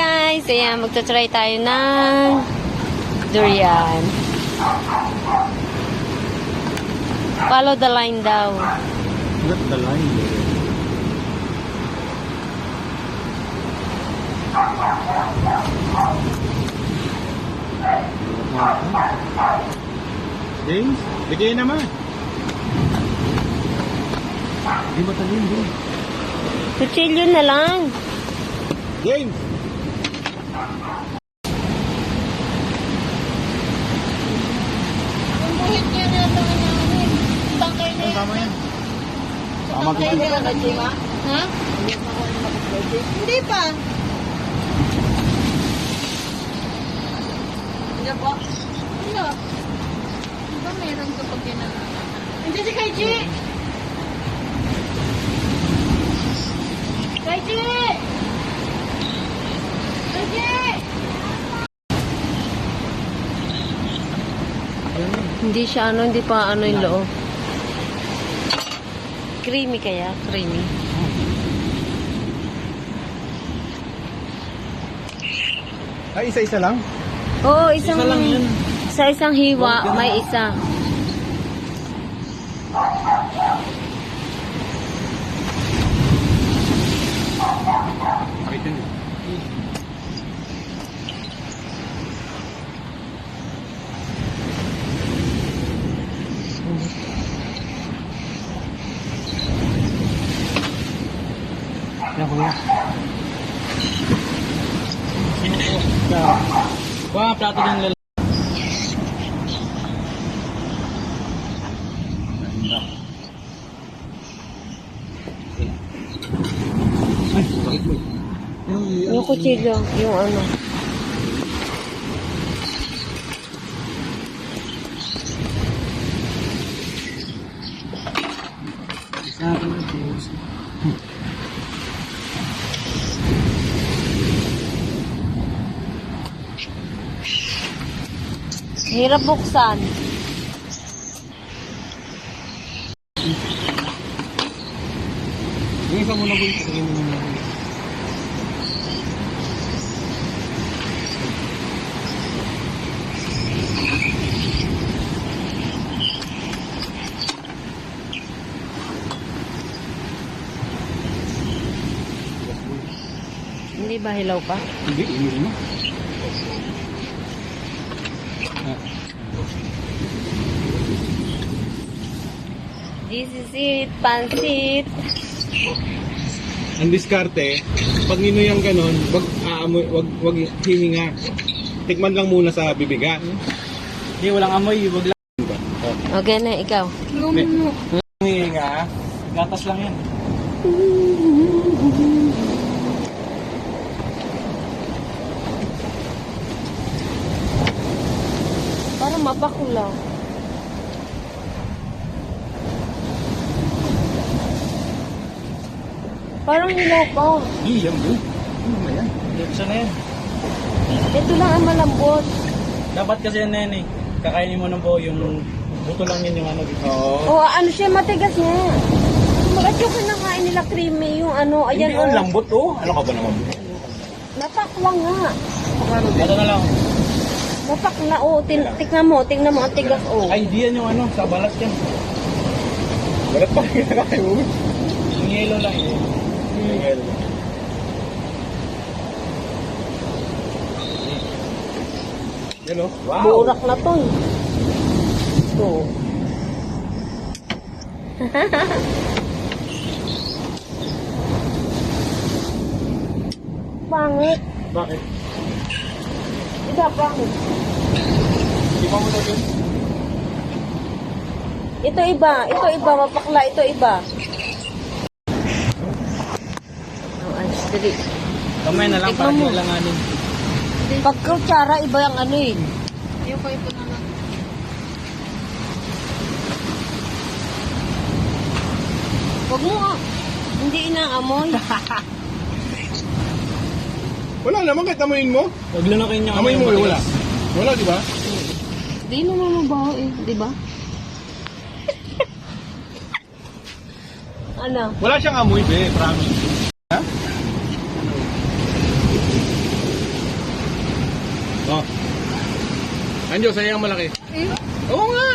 ayan, magta-try tayo ng durian. Follow the line daw. Not the line. James, bigay naman. Di ba talim din? Kutsilyo na lang. James! Ang buhit niya na ito namin. Bangkay na yan. Tama yan. Tama Bangkay na yan. Ha? Hindi pa. Hindi pa? Wala. Di ba meron kapag ginagawa? Hindi si Kaiji! Kaiji! Kaiji! Hindi siya ano, hindi pa ano yung loob. Creamy kaya? Creamy. Ay, isa-isa lang? Oo, isang... Isa lang yun. Sa isang hiwa, may isa. Yan, kuya. Kuha, plato ng lalaki. Yung kutsilyo, yung ano. Hirap buksan. Yung isa muna boy, tingin mo muna boy. Hindi ba hilaw pa? Hindi, hindi mo. Ah, This is it, pansit. ang diskarte, pag ninuyang ganon, wag aamoy, wag wag hihinga. Tikman lang muna sa bibiga. Hindi, walang amoy, wag lang. Okay na, ikaw. Hihinga, gatas lang yan. Para mapakulaw. Parang hilaw pa. Hindi, yan bro. Ano ba yan? Diretso na yan. Ito lang ang malambot. Dapat kasi yan na yan eh. Kakainin mo ng buo yung buto lang yun yung ano. Oo. O ano siya, matigas niya. Bakit yung kinakain nila creamy, yung ano, ayan Hindi, o. ang lambot oh. Ano ka ba naman? Napakla nga. Ito na lang. Napakla, o. Tin tingnan mo, tingnan mo, ang tigas, o. Ay, di yan yung ano. Sa balas yan. Balat pa yung kinakain mo. Yung yellow lang eh. Yung yellow. Yan oh. Wow. Burak na to. eh. Ito. Pangit. Bakit? Ito, pangit. Di pa mo na yun? Ito iba, ito iba, mapakla, ito iba. Oh, ay, dali. Kamay na lang Tikman para mo. Pag kutsara, iba yung ano eh. Pa ito na lang. Huwag mo ah. Hindi inaamoy. Wala naman kahit amoyin mo. Huwag lunukin niyo. Amoy mo, wala. Wala, di ba? Hindi naman mabaho eh, di ba? ano? Wala siyang amoy, be. Promise. Ha? Oh. Anjo, sa'yo yung malaki. Eh, Oo nga!